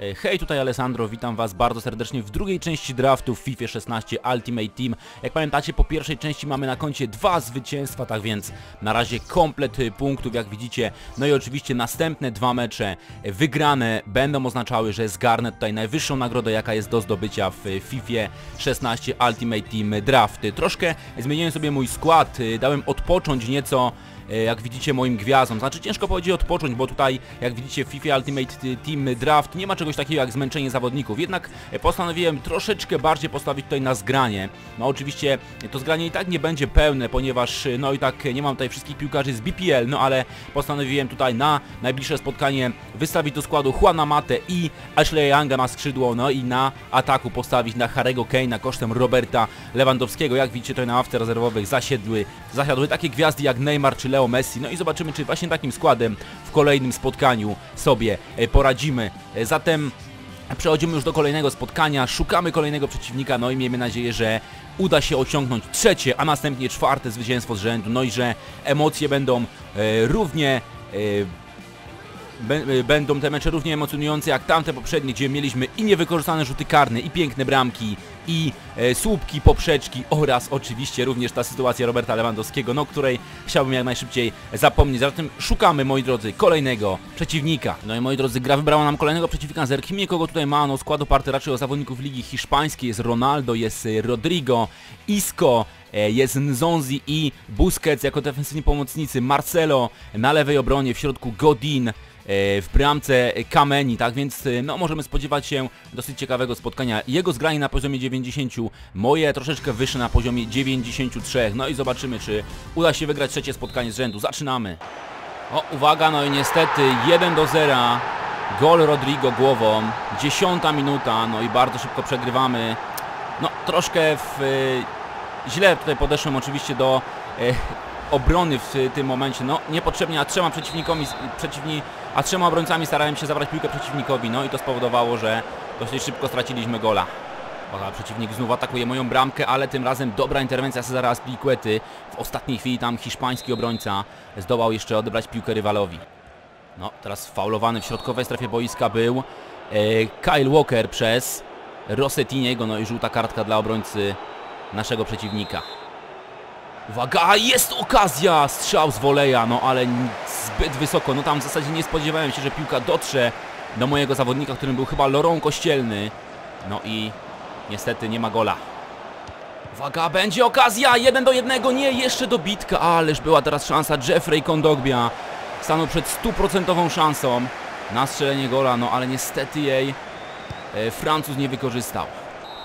E, Hej, tutaj Alessandro, witam was bardzo serdecznie w drugiej części draftu w FIFA 16 Ultimate Team. Jak pamiętacie, po pierwszej części mamy na koncie dwa zwycięstwa, tak więc na razie komplet y, punktów, jak widzicie. No i oczywiście następne dwa mecze e, wygrane będą oznaczały, że zgarnę tutaj najwyższą nagrodę, jaka jest do zdobycia w FIFA 16 Ultimate Team Draft. Troszkę zmieniłem sobie mój skład, dałem odpocząć nieco e, jak widzicie moim gwiazdom. Znaczy ciężko powiedzieć odpocząć, bo tutaj jak widzicie w FIFA Ultimate Team Draft nie ma czegoś takiego jak zmęczenie zawodników. Jednak e, postanowiłem troszeczkę bardziej postawić tutaj na zgranie. No oczywiście e, to zgranie i tak nie będzie pełne, ponieważ e, no i tak e, nie mam tutaj wszystkich piłkarzy z BPL, no ale postanowiłem tutaj na najbliższe spotkanie wystawić do składu Juana Mate i Ashley Younga na skrzydło, no i na ataku postawić na Harego Kane'a kosztem Roberta Lewandowskiego. Jak widzicie tutaj na ławce rezerwowych zasiadły, zasiadły takie gwiazdy jak Neymar czy Leo Messi. No i zobaczymy, czy właśnie takim składem w kolejnym spotkaniu sobie e, poradzimy. E, Zatem przechodzimy już do kolejnego spotkania, szukamy kolejnego przeciwnika, no i miejmy nadzieję, że uda się osiągnąć trzecie, a następnie czwarte zwycięstwo z rzędu, no i że emocje będą e, równie... E, Będą te mecze równie emocjonujące jak tamte poprzednie, gdzie mieliśmy i niewykorzystane rzuty karne, i piękne bramki, i e, słupki, poprzeczki oraz oczywiście również ta sytuacja Roberta Lewandowskiego, no której chciałbym jak najszybciej zapomnieć. Zatem szukamy, moi drodzy, kolejnego przeciwnika. No i moi drodzy, gra wybrała nam kolejnego przeciwnika. Zerknijmy, kogo tutaj ma. No skład oparty raczej o zawodników Ligi Hiszpańskiej. Jest Ronaldo, jest e, Rodrigo, Isco, E, jest Nzonzi i Busquets jako defensywni pomocnicy, Marcelo na lewej obronie, w środku Godin, w bramce Kameni, tak więc e, no możemy spodziewać się dosyć ciekawego spotkania. Jego zgranie na poziomie 90, moje troszeczkę wyższe na poziomie 93. No i zobaczymy, czy uda się wygrać trzecie spotkanie z rzędu. Zaczynamy. O, uwaga, no i niestety 1 do 0. Gol Rodrigo głową. Dziesiąta minuta, no i bardzo szybko przegrywamy. No, troszkę w, e, źle tutaj podeszłem oczywiście do e, obrony w tym momencie. No, niepotrzebnie, a trzema przeciwnikowi, przeciwni, a trzema obrońcami starałem się zabrać piłkę przeciwnikowi. No i to spowodowało, że dosyć szybko straciliśmy gola. Uwaga, przeciwnik znów atakuje moją bramkę, ale tym razem dobra interwencja Cezara Aspilicuety. W ostatniej chwili tam hiszpański obrońca zdołał jeszcze odebrać piłkę rywalowi. No, teraz faulowany w środkowej strefie boiska był e, Kyle Walker przez Rossetiniego, no i żółta kartka dla obrońcy naszego przeciwnika. Uwaga, jest okazja! Strzał z woleja, no ale zbyt wysoko. No tam w zasadzie nie spodziewałem się, że piłka dotrze do mojego zawodnika, którym był chyba Lorą Kościelny. No i niestety nie ma gola. Uwaga, będzie okazja! Jeden do jednego, nie, jeszcze dobitka, ależ była teraz szansa Jeffrey Kondogbia. Stanął przed stuprocentową szansą na strzelenie gola, no ale niestety jej e, Francuz nie wykorzystał.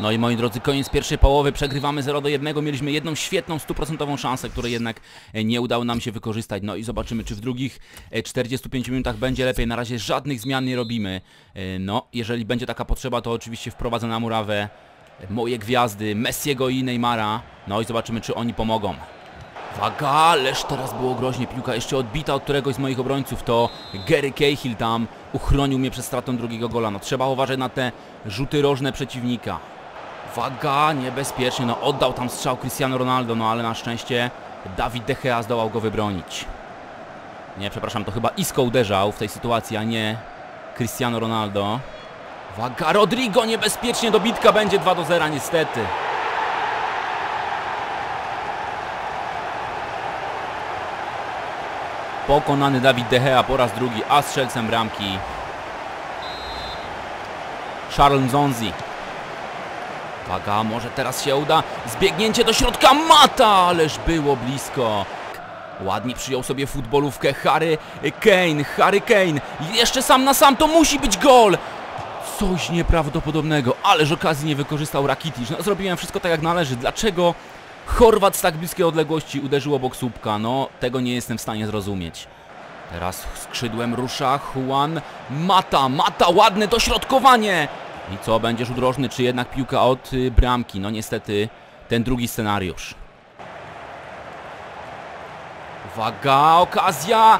No i moi drodzy, koniec pierwszej połowy, przegrywamy 0 do 1, mieliśmy jedną świetną, stuprocentową szansę, której jednak e, nie udało nam się wykorzystać. No i zobaczymy, czy w drugich e, 45 minutach będzie lepiej. Na razie żadnych zmian nie robimy. E, No, jeżeli będzie taka potrzeba, to oczywiście wprowadzę na murawę e, moje gwiazdy, Messiego i Neymara. No i zobaczymy, czy oni pomogą. Uwaga, ależ teraz było groźnie, piłka jeszcze odbita od któregoś z moich obrońców, to Gary Cahill tam uchronił mnie przed stratą drugiego gola. No trzeba uważać na te rzuty rożne przeciwnika. Uwaga, niebezpiecznie, no oddał tam strzał Cristiano Ronaldo, no ale na szczęście Dawid De Gea zdołał go wybronić. Nie, przepraszam, to chyba Isco uderzał w tej sytuacji, a nie Cristiano Ronaldo. Uwaga, Rodrigo, niebezpiecznie, dobitka będzie 2 do 0 niestety. Pokonany Dawid De Gea po raz drugi, a strzelcem bramki Charles Nzonzi. Uwaga, może teraz się uda. Zbiegnięcie do środka Mata, ależ było blisko. Ładnie przyjął sobie futbolówkę Harry Kane, Harry Kane. Jeszcze sam na sam, to musi być gol. Coś nieprawdopodobnego, ależ okazji nie wykorzystał Rakitic. No zrobiłem wszystko tak jak należy. Dlaczego Chorwat z tak bliskiej odległości uderzył obok słupka? No, tego nie jestem w stanie zrozumieć. Teraz skrzydłem rusza Juan Mata. Mata, ładne dośrodkowanie. I co, będzie rzut rożny, czy jednak piłka od y, bramki? No niestety ten drugi scenariusz. Uwaga, okazja!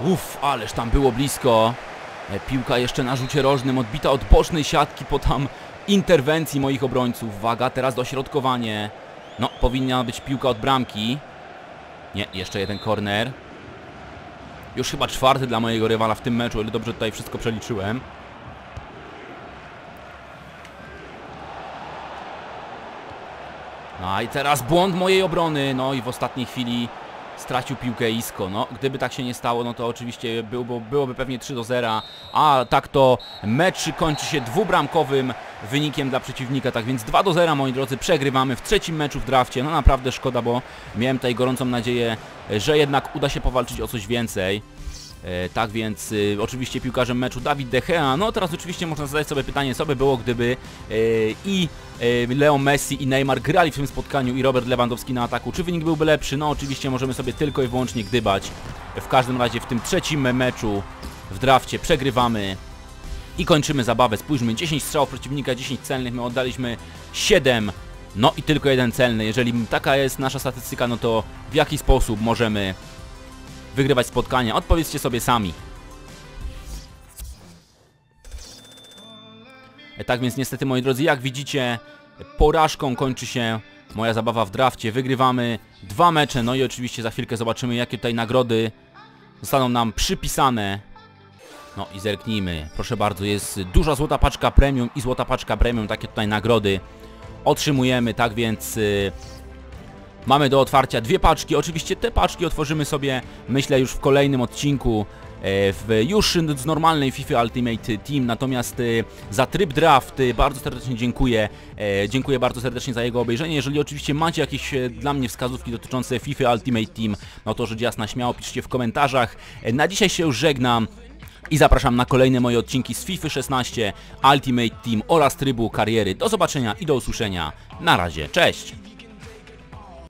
Uff, ależ tam było blisko. E, Piłka jeszcze na rzucie rożnym, odbita od bocznej siatki po tam interwencji moich obrońców. Uwaga, teraz dośrodkowanie. No, powinna być piłka od bramki. Nie, jeszcze jeden korner. Już chyba czwarty dla mojego rywala w tym meczu, o ile dobrze tutaj wszystko przeliczyłem. A i teraz błąd mojej obrony, no i w ostatniej chwili stracił piłkę Isco. No, gdyby tak się nie stało, no to oczywiście byłoby, byłoby pewnie 3 do 0, a tak to mecz kończy się dwubramkowym wynikiem dla przeciwnika, tak więc 2 do 0 moi drodzy, przegrywamy w trzecim meczu w drafcie. No naprawdę szkoda, bo miałem tutaj gorącą nadzieję, że jednak uda się powalczyć o coś więcej. E, tak więc y, oczywiście piłkarzem meczu Dawid De Gea. No teraz oczywiście można zadać sobie pytanie, co by było, gdyby e, i e, Leo Messi i Neymar grali w tym spotkaniu i Robert Lewandowski na ataku. Czy wynik byłby lepszy? No oczywiście możemy sobie tylko i wyłącznie gdybać. W każdym razie w tym trzecim meczu w drafcie przegrywamy i kończymy zabawę. Spójrzmy, 10 strzałów przeciwnika, 10 celnych, my oddaliśmy 7 no i tylko jeden celny. Jeżeli taka jest nasza statystyka, no to w jaki sposób możemy wygrywać spotkania? Odpowiedzcie sobie sami. E, Tak więc niestety moi drodzy, jak widzicie, porażką kończy się moja zabawa w drafcie. Wygrywamy dwa mecze, no i oczywiście za chwilkę zobaczymy jakie tutaj nagrody zostaną nam przypisane. No i zerknijmy, proszę bardzo, jest duża złota paczka premium i złota paczka premium, takie tutaj nagrody otrzymujemy, tak więc y, mamy do otwarcia dwie paczki, oczywiście te paczki otworzymy sobie, myślę już w kolejnym odcinku, e, w, już z normalnej FIFA Ultimate Team, natomiast y, za tryb draft y, bardzo serdecznie dziękuję, e, dziękuję bardzo serdecznie za jego obejrzenie, jeżeli oczywiście macie jakieś e, dla mnie wskazówki dotyczące FIFA Ultimate Team, no to rzecz jasna śmiało piszcie w komentarzach, E, na dzisiaj się już żegnam, i zapraszam na kolejne moje odcinki z FIFA 16, Ultimate Team oraz trybu kariery. Do zobaczenia i do usłyszenia. Na razie, cześć!